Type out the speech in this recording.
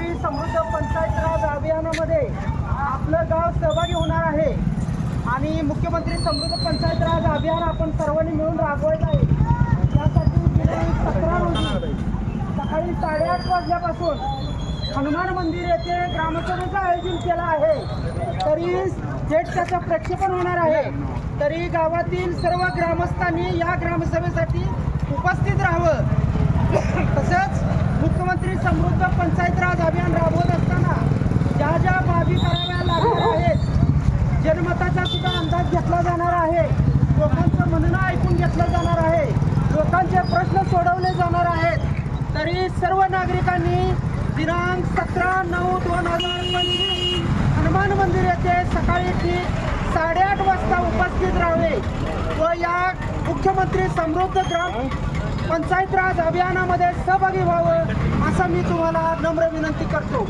प्रधानमंत्री समृद्ध पंचायत राज अभियानामध्ये आपलं गाव सहभागी होणार आहे. आणि मुख्यमंत्री समृद्ध पंचायत राज अभियान आपण सर्वांनी मिळून राबवायचं आहे. त्यासाठी गेली सतरा रोजी सकाळी साडेआठ वाजल्यापासून हनुमान मंदिर येथे ग्रामसभेचं आयोजन केलं आहे. तरी थेट त्याचं प्रक्षेपण होणार आहे. तरी गावातील सर्व ग्रामस्थांनी या ग्रामसभेसाठी उपस्थित राहावं. जनमताचा सुद्धा अंदाज घेतला जाणार आहे. लोकांचं म्हणणं ऐकून घेतलं जाणार आहे. लोकांचे प्रश्न सोडवले जाणार आहेत. तरी सर्व नागरिकांनी दिनांक सतरा नऊ दोन हजार पंचवीस हनुमान मंदिर येथे सकाळी ठीक साडेआठ वाजता उपस्थित राहावे व या मुख्यमंत्री समृद्ध ग्राम पंचायत राज अभियानामध्ये सहभागी व्हावं असं मी तुम्हाला नम्र विनंती करतो.